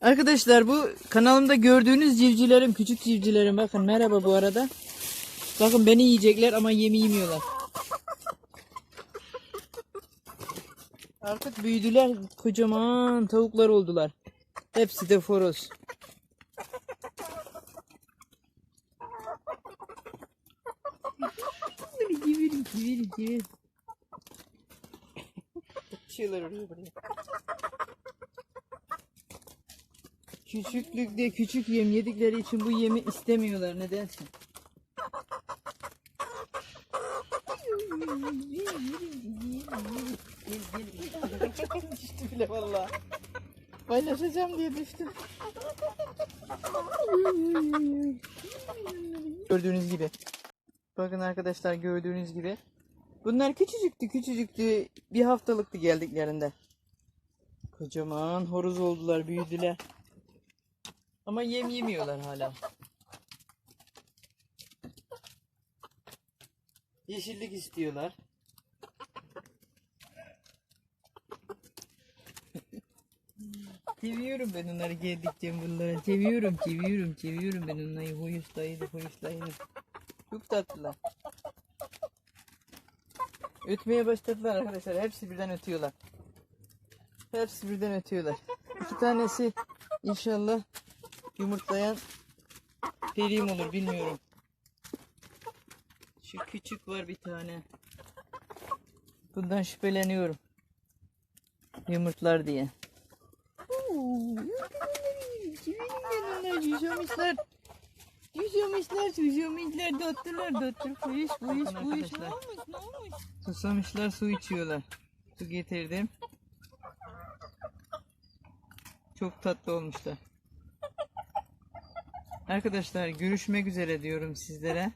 Arkadaşlar bu kanalımda gördüğünüz civcilerim, küçük civcilerim. Bakın merhaba bu arada. Bakın beni yiyecekler ama yemi yemiyorlar. Artık büyüdüler. Kocaman tavuklar oldular. Hepsi de. Böyle Civirim, civirim, civirim. Şeyler oraya buraya. Küçüklükte küçük yem yedikleri için bu yemi istemiyorlar nedense. düştü bile valla. Paylaşacağım diye düştü. Gördüğünüz gibi. Bakın arkadaşlar gördüğünüz gibi. Bunlar küçücüktü küçücüktü. Bir haftalıktı geldiklerinde. Kocaman horoz oldular büyüdüler. Ama yem yemiyorlar hala. Yeşillik istiyorlar. Seviyorum ben onları geldikçe bunları. Seviyorum, seviyorum, seviyorum ben onları. Huyuşlaydı, huyuşlaydı. Çok tatlılar. Ötmeye başladılar arkadaşlar. Hepsi birden ötüyorlar. Hepsi birden ötüyorlar. İki tanesi inşallah yumurtlayan periğim olur bilmiyorum. Şu küçük var bir tane. Bundan şüpheleniyorum. Yumurtlar diye. Yüzüyormuşlar. Yüzüyormuşlar, yüzüyormuşlar, döttüler, döttür, kuyuş, kuyuş, kuyuş. Ne olmuş, ne olmuş? Susamışlar, su içiyorlar. Su getirdim. Çok tatlı olmuşlar. Arkadaşlar görüşmek üzere diyorum sizlere.